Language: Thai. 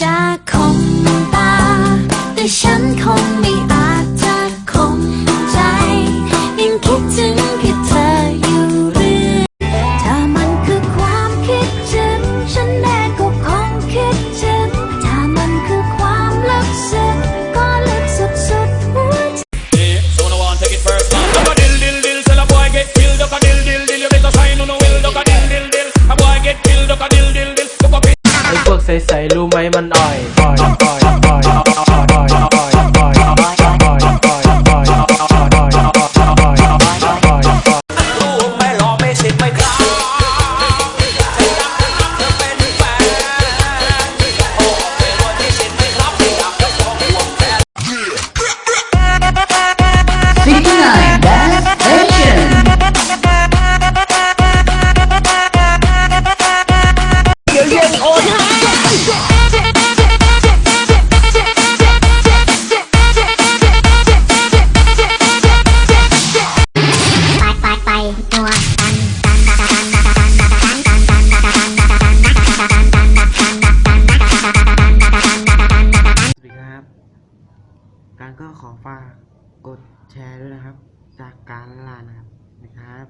จะคมตา แต่ฉันคงไม่อาจจะคมใจ ยังคิดถึงแค่เธออยู่เรื่อยถ้ามันคือความคิดถึงฉันแน่ก็คงคิดถึงถ้ามันคือความลึกซึ้งก็ลึกสุดๆหัวใจ Yeah, so no one take it first man. Duck a dill dill dill, tell a boy get killed. Duck a dill dill dill, you better shine on the will. Duck a dill dill dill, a boy get killed. Duck a dill ใสๆรู้ไหมมันอ่อยอ่อยอ่อยอ่อย การก็ขอฝากกดแชร์ด้วยนะครับ จากการลานะครับนะครับ